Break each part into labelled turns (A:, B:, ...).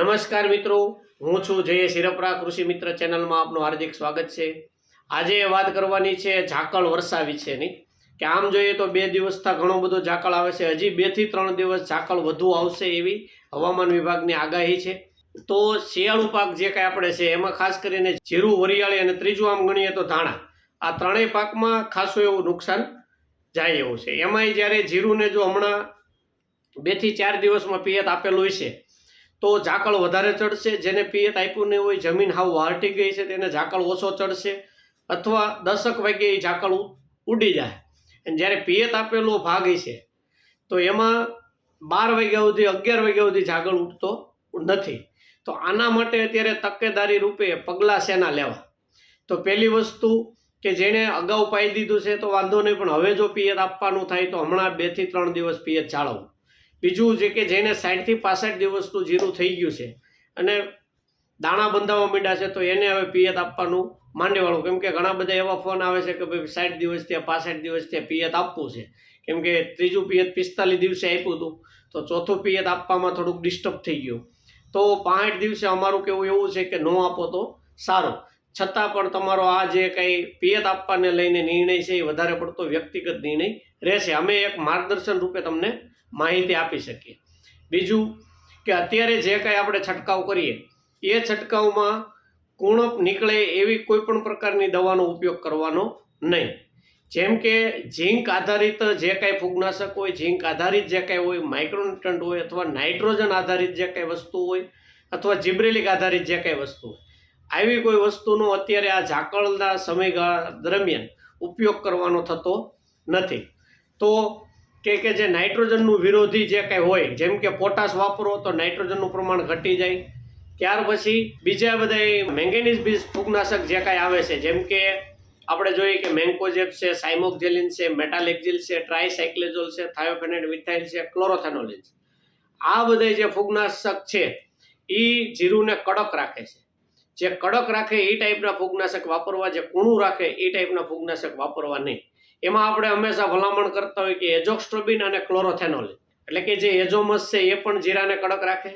A: નમસ્કાર મિત્રો. હું છું જય શિરપરા કૃષિ મિત્ર ચેનલમાં આપનું હાર્દિક સ્વાગત છે. આજે વાત કરવાની છે ઝાકળ વર્ષા વિશેની કે આમ જોઈએ તો બે દિવસથી ઘણો બધો ઝાકળ આવે છે. હજી બેથી ત્રણ દિવસ ઝાકળ વધુ આવશે એવી હવામાન વિભાગની આગાહી છે. તો શિયાળુ પાક જે કાંઈ આપણે છે એમાં ખાસ કરીને જીરું, વરિયાળી અને ત્રીજું આમ ગણીએ તો ધાણા. આ ત્રણેય પાકમાં ખાસું એવું નુકસાન જાય એવું છે. એમાંય જ્યારે જીરુંને જો હમણાં બેથી ચાર દિવસમાં પિયત આપેલું હશે તો ઝાકળ વધારે ચડશે, જેને પિયત આપ્યું નહીં હોય, જમીન હાવ વાર્ટી ગઈ છે, તેને ઝાકળ ઓછો ચડશે અથવા દસક વાગે એ ઝાકળ ઉડી જાય. અને જ્યારે પિયત આપેલો ભાગ છે તો એમાં બાર વાગ્યા સુધી, અગિયાર વાગ્યા સુધી ઝાકળ ઉઠતો નથી. તો આના માટે અત્યારે તકેદારી રૂપે પગલાં શેના લેવા? તો પહેલી વસ્તુ કે જેણે અગાઉ પાઈ દીધું છે, તો વાંધો નહીં, પણ હવે જો પિયત આપવાનું થાય, તો હમણાં બેથી ત્રણ દિવસ પિયત જાળવવું. બીજું જે કે જેને સાઠથી પાસઠ દિવસનું જીરું થઈ ગયું છે અને દાણા બંધાવવા માંડ્યા છે, તો એને હવે પિયત આપવાનું માંડેવાળું. કેમ કે ઘણા બધા એવા ફોન આવે છે કે ભાઈ સાઠ દિવસ થયા, પાસઠ દિવસ થયા, પિયત આપવું છે. કેમ કે ત્રીજું પિયત પિસ્તાલીસ દિવસે આપ્યું હતું, તો ચોથું પિયત આપવામાં થોડુંક ડિસ્ટર્બ થઈ ગયું. તો પાંઠ દિવસે અમારું કેવું એવું છે કે ન આપો તો સારું. છતાં પણ તમારો આ જે કંઈ પિયત આપવાને લઈને નિર્ણય છે એ વધારે પડતો વ્યક્તિગત નિર્ણય રહેશે. અમે એક માર્ગદર્શન રૂપે તમને માહિતી આપી શકીએ. બીજું કે અત્યારે જે કાંઈ આપણે છંટકાવ કરીએ, એ છંટકાવમાં કુણપ નીકળે એવી કોઈ પણ પ્રકારની દવાનો ઉપયોગ કરવાનો નહીં. જેમ કે ઝીંક આધારિત જે કાંઈ ફૂગનાશક હોય, ઝીંક આધારિત જે કાંઈ હોય, માઇક્રોન્યુટ્રન્ટ હોય અથવા નાઇટ્રોજન આધારિત જે કાંઈ વસ્તુ હોય અથવા જીબ્રેલિક આધારિત જે કાંઈ વસ્તુ હોય આવી કોઈ વસ્તુનો અત્યારે આ ઝાકળના સમયગાળા દરમિયાન ઉપયોગ કરવાનો થતો નથી. તો કે કે જે નાઇટ્રોજનનું વિરોધી જે કાંઈ હોય, જેમ કે પોટાશ વાપરો તો નાઇટ્રોજનનું પ્રમાણ ઘટી જાય. ત્યાર પછી બીજા બધા મેંગેનીઝ બીજ ફૂગનાશક જે કાંઈ આવે છે, જેમ કે આપણે જોઈએ કે મેન્કોજેબ છે, સાઇમોક્જેલિન છે, મેટાલેક્ઝિલ છે ટ્રાયસાયક્લેઝોલ છે, થાયોફેનેટ વિથાઇલ છે, ક્લોરોથેનોલિન આ બધા જે ફૂગનાશક છે એ જીરુને કડક રાખે છે. જે કડક રાખે એ ટાઈપના ફૂગનાશક વાપરવા, જે કૂણું રાખે એ ટાઈપના ફૂગનાશક વાપરવા નહીં. એમાં આપણે હંમેશા ભલામણ કરતા હોય કે એજોક્સ્ટ્રોબિન અને ક્લોરોથેનોલ. એટલે કે જે એજોમસ છે એ પણ જીરાને કડક રાખે.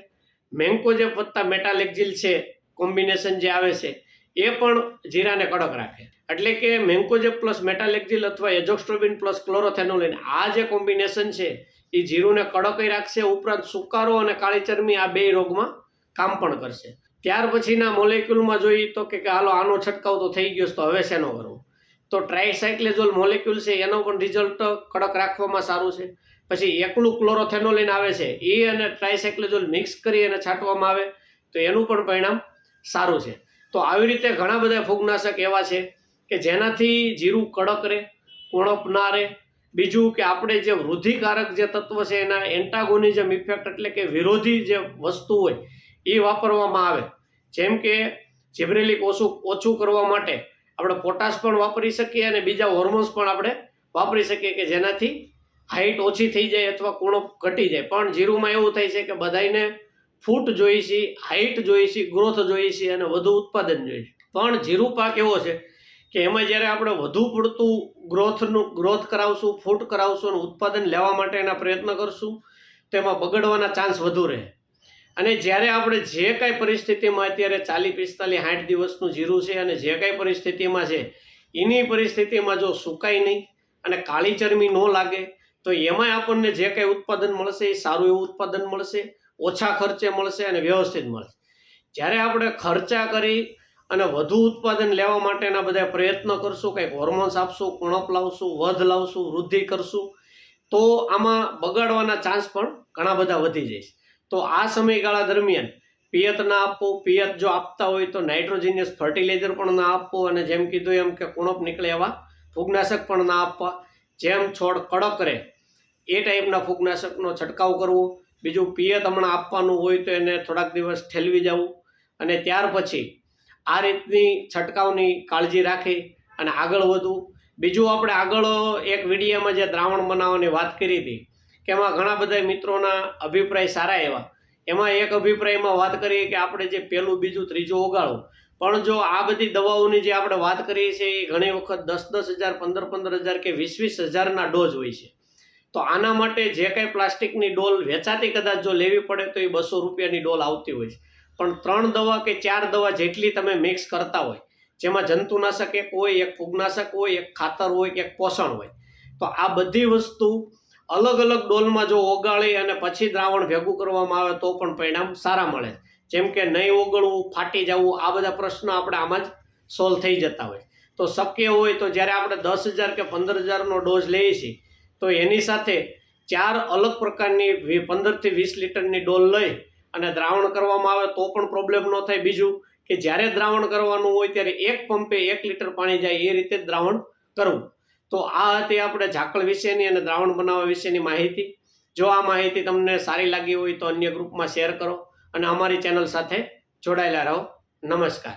A: મેન્કોજેબ વત્તા મેટાલેક્ઝિલ છે, કોમ્બિનેશન જે આવે છે, એ પણ જીરાને કડક રાખે. એટલે કે મેન્કોજેબ પ્લસ મેટાલેક્ઝિલ અથવા એજોક્સ્ટ્રોબિન પ્લસ ક્લોરોથેનોલિન આ જે કોમ્બિનેશન છે, એ જીરુને કડકઈ રાખશે, ઉપરાંત સુકારો અને કાળી ચરમી આ બે રોગમાં કામ પણ કરશે. ત્યાર પછીના મોલેક્યુલમાં જોઈએ તો કે હાલો આનો છંટકાવ તો થઈ ગયો તો હવે શેનો કરવો? તો ટ્રાયસાઇક્લેઝોલ મોલેક્યુલ છે, એનો પણ રિઝલ્ટ કડક રાખવામાં સારું છે. પછી એકલું ક્લોરોથેનોલિન આવે છે, એ અને ટ્રાયસાઇક્લેઝોલ મિક્સ કરી અને છાંટવામાં આવે, તો એનું પણ પરિણામ સારું છે. તો આવી રીતે ઘણા બધા ફૂગનાશક એવા છે કે જેનાથી જીરું કડક રહે કુણપ ના રહે. બીજું કે આપણે જે વૃદ્ધિકારક જે તત્વ છે, એના એન્ટાગોનિઝમ ઇફેક્ટ એટલે કે વિરોધી જે વસ્તુ હોય એ વાપરવામાં આવે. જેમ કે જીબ્રેલિક ઓછું ઓછું કરવા માટે આપણે પોટાશ પણ વાપરી શકીએ અને બીજા હોર્મોન્સ પણ આપણે વાપરી શકીએ કે જેનાથી હાઇટ ઓછી થઈ જાય અથવા કુણો ઘટી જાય. પણ જીરુમાં એવું થાય છે કે બધાને ફૂટ જોઈએ છે હાઇટ જોઈએ છે ગ્રોથ જોઈએ છે અને વધુ ઉત્પાદન જોઈએ છે. પણ જીરું પાક એવો છે કે એમાં જ્યારે આપણે વધુ પડતું ગ્રોથનું ગ્રોથ કરાવશું ફૂટ કરાવશું અને ઉત્પાદન લેવા માટેના પ્રયત્ન કરશું તો એમાં બગડવાના ચાન્સ વધુ રહે. અને જ્યારે આપણે જે કાંઈ પરિસ્થિતિમાં અત્યારે ચાલીસ પિસ્તાલીસ સાઠ દિવસનું જીરું છે અને જે કાંઈ પરિસ્થિતિમાં છે, એની પરિસ્થિતિમાં જો સુકાય નહીં અને કાળી ચરમી ન લાગે, તો એમાંય આપણને જે કાંઈ ઉત્પાદન મળશે એ સારું એવું ઉત્પાદન મળશે, ઓછા ખર્ચે મળશે અને વ્યવસ્થિત મળશે. જ્યારે આપણે ખર્ચા કરી અને વધુ ઉત્પાદન લેવા માટેના બધા પ્રયત્ન કરશું, કંઈક હોર્મોન્સ આપશું કુણપ લાવશું, વધ લાવશું, વૃદ્ધિ કરશું, તો આમાં બગાડવાના ચાન્સ પણ ઘણા બધા વધી છે. તો આ સમયગાળા દરમિયાન પિયત ના આપવો પિયત જો આપતા હોય તો નાઇટ્રોજિનિયસ ફર્ટિલાઇઝર પણ ના આપવો અને જેમ કીધું એમ કે કુણપ નીકળે એવા ફૂગનાશક પણ ના આપવા. જેમ છોડ કડક રહે, એ ટાઈપના ફૂગનાશકનો છંટકાવ કરવો. બીજું પિયત હમણાં આપવાનું હોય તો એને થોડાક દિવસ ઠેલવી જવું અને ત્યાર પછી આ રીતની છંટકાવની કાળજી રાખી અને આગળ વધવું. બીજું આપણે આગળ એક વિડીયોમાં જે દ્રાવણ બનાવવાની વાત કરી હતી કે એમાં ઘણા બધા મિત્રોના અભિપ્રાય સારા એવા. એમાં એક અભિપ્રાયમાં વાત કરીએ કે આપણે જે પહેલું, બીજું, ત્રીજું ઓગાળો. પણ જો આ બધી દવાઓની જે આપણે વાત કરીએ છીએ, એ ઘણી વખત દસ દસ હજાર, પંદર પંદર હજાર કે વીસ વીસ હજારના ડોઝ હોય છે. તો આના માટે જે કાંઈ પ્લાસ્ટિકની ડોલ વેચાતી કદાચ જો લેવી પડે તો એ બસો રૂપિયાની ડોલ આવતી હોય છે. પણ ત્રણ દવા કે ચાર દવા જેટલી તમે મિક્સ કરતા હોય, જેમાં જંતુનાશક એક હોય, એક ફૂગનાશક હોય, એક ખાતર હોય કે એક પોષણ હોય, તો આ બધી વસ્તુ અલગ અલગ ડોલમાં જો ઓગાળી અને પછી દ્રાવણ ભેગું કરવામાં આવે તો પણ પરિણામ સારા મળે. જેમ કે નહીં ઓગળવું, ફાટી જવું, આ બધા પ્રશ્નો આપણે આમાં જ સોલ્વ થઈ જતા હોય. તો શક્ય હોય તો જ્યારે આપણે દસ હજાર કે પંદર હજારનો ડોઝ લઈએ છીએ, તો એની સાથે ચાર અલગ પ્રકારની પંદરથી વીસ લીટરની ડોલ લઈ અને દ્રાવણ કરવામાં આવે તો પણ પ્રોબ્લેમ ન થાય. બીજું કે જ્યારે દ્રાવણ કરવાનું હોય ત્યારે એક પંપે એક લીટર પાણી જાય, એ રીતે દ્રાવણ કરવું. તો આ હતી આપણે ઝાકળ વિશેની અને દ્રાવણ બનાવવા વિશેની માહિતી. જો આ માહિતી તમને સારી લાગી હોય તો અન્ય ગ્રુપમાં શેર કરો અને અમારી ચેનલ સાથે જોડાયેલા રહો. નમસ્કાર.